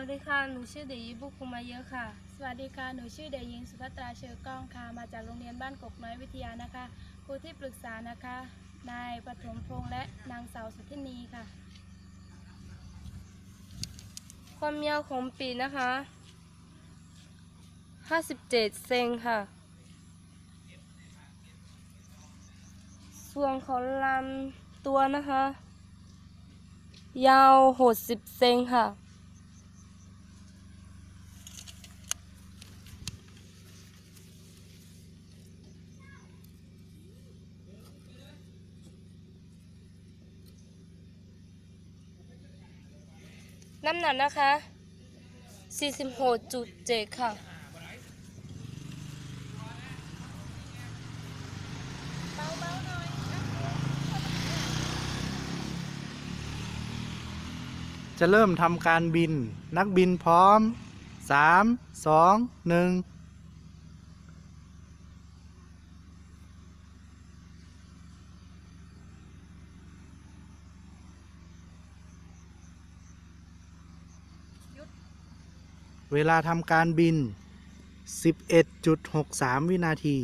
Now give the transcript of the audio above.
วัสดีค่ะ หนูชื่อเดยิบุกคุมาเยอะค่ะ สวัสดีค่ะ หนูชื่อเด็กหญิงสุภัตราเชือกล้องค่ะ มาจากโรงเรียนบ้านกกน้อยวิทยานะคะ ครูที่ปรึกษานะคะ นายปฐมพงษ์และนางสาวสุทธินีค่ะ ความยาวของปีนะคะ 57 เซนค่ะ ส่วนของลำตัวนะคะ ยาว 60 เซนค่ะ น้ำหนักนะคะ 46.7 ค่ะจะเริ่มทำการบิน นักบินพร้อม 3 2 1 เวลาทำการบิน 11.63 วินาที